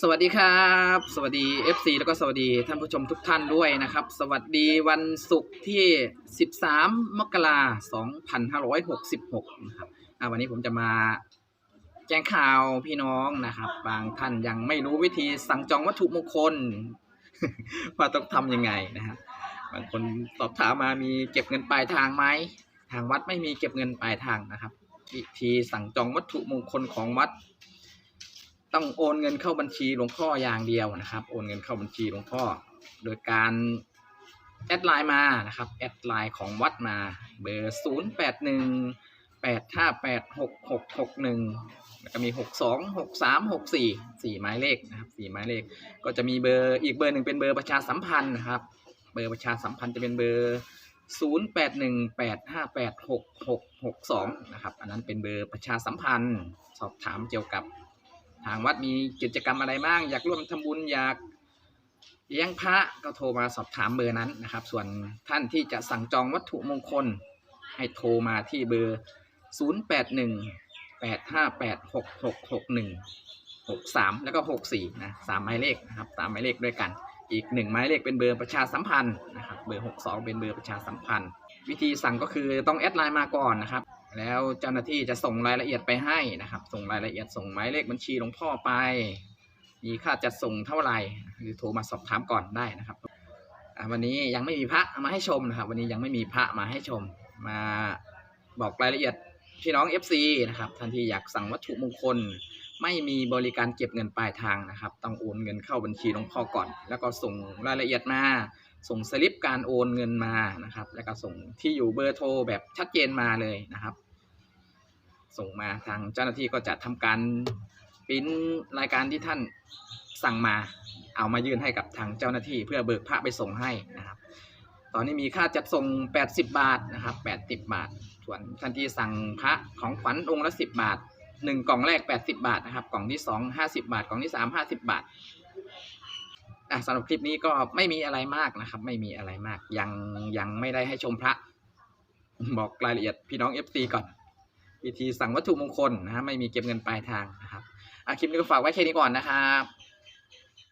สวัสดีครับ สวัสดี FC แล้วก็สวัสดีท่านผู้ชมทุกท่านด้วยนะครับ สวัสดีวันศุกร์ที่ 13 มกราคม2566 นะครับวันนี้ผมจะมาแจ้งข่าวพี่น้องนะครับ บางท่านยังไม่รู้วิธีสั่งจองวัตถุมงคล ว่าต้องทำยังไงนะฮะบางคนสอบถามมามีเก็บเงินปลายทางไหมทางวัดไม่มีเก็บเงินปลายทางนะครับ วิธีสั่งจองวัตถุมงคลของวัด ต้องโอนเงินเข้าบัญชีหลวงพ่ออย่างเดียวนะครับ โอนเงินเข้าบัญชีหลวงพ่อ โดยการแอดไลน์มานะครับแอดไลน์ของวัดมาเบอร์ศูนย์แปดหนึ่งแปดห้าแปดหกหกหกหนึ่งแล้วก็มีหกสองหกสามหกสี่สี่หมายเลขนะครับสี่หมายเลข ก็จะมีเบอร์อีกเบอร์หนึ่งเป็นเบอร์ประชาสัมพันธ์นะครับ เบอร์ประชาสัมพันธ์จะเป็นเบอร์ศูนย์แปดหนึ่งแปดห้าแปดหกหกหกสองนะครับ อันนั้นเป็นเบอร์ประชาสัมพันธ์ สอบถามเกี่ยวกับ ทางวัดมีกิจกรรมอะไรบ้าง อยากร่วมทำบุญอยากเลี้ยงพระก็โทรมาสอบถามเบอร์นั้นนะครับ ส่วนท่านที่จะสั่งจองวัตถุมงคล ให้โทรมาที่เบอร์ 0 8 1 8 5 8 6 6 6 1 6 3 แล้วก็ 64 นะสามหมายเลขนะครับสามหมายเลขด้วยกัน อีกหนึ่งหมายเลขเป็นเบอร์ประชาสัมพันธ์นะครับ เบอร์ 62 เป็นเบอร์ประชาสัมพันธ์ วิธีสั่งก็คือต้องแอดไลน์มาก่อนนะครับ แล้วเจ้าหน้าที่จะส่งรายละเอียดไปให้นะครับ ส่งรายละเอียดส่งหมายเลขบัญชีหลวงพ่อไป มีค่าจัดส่งเท่าไหร่หรือโทรมาสอบถามก่อนได้นะครับวันนี้ยังไม่มีพระมาให้ชมนะครับ วันนี้ยังไม่มีพระมาให้ชม มาบอกรายละเอียดพี่น้อง FC นะครับท่านที่อยากสั่งวัตถุมงคล ไม่มีบริการเก็บเงินปลายทางนะครับ ต้องโอนเงินเข้าบัญชีหลวงพ่อก่อน แล้วก็ส่งรายละเอียดมาส่งสลิปการโอนเงินมานะครับ แล้วก็ส่งที่อยู่เบอร์โทรแบบชัดเจนมาเลยนะครับ ส่งมาทางเจ้าหน้าที่ก็จะทำการปริ้นรายการที่ท่านสั่งมาเอามายื่นให้กับทางเจ้าหน้าที่ เพื่อเบิกพระไปส่งให้นะครับ ตอนนี้มีค่าจัดส่ง 80 บาทนะครับ80 บาท ส่วนท่านที่สั่งพระของขวัญองค์ละ 10 บาท 1 กล่องแรก 80 บาทนะครับ กล่องที่ 2 50 บาท กล่องที่ 3 50 บาทอะสำหรับคลิปนี้ก็ไม่มีอะไรมากนะครับ ไม่มีอะไรมาก ยังยังไม่ได้ให้ชมพระ บอกรายละเอียดพี่น้อง FC ก่อน วิธีสั่งวัตถุมงคลนะฮะไม่มีเก็บเงินปลายทางนะครับอะคลิปนี้ก็ฝากไว้แค่นี้ก่อนนะครับ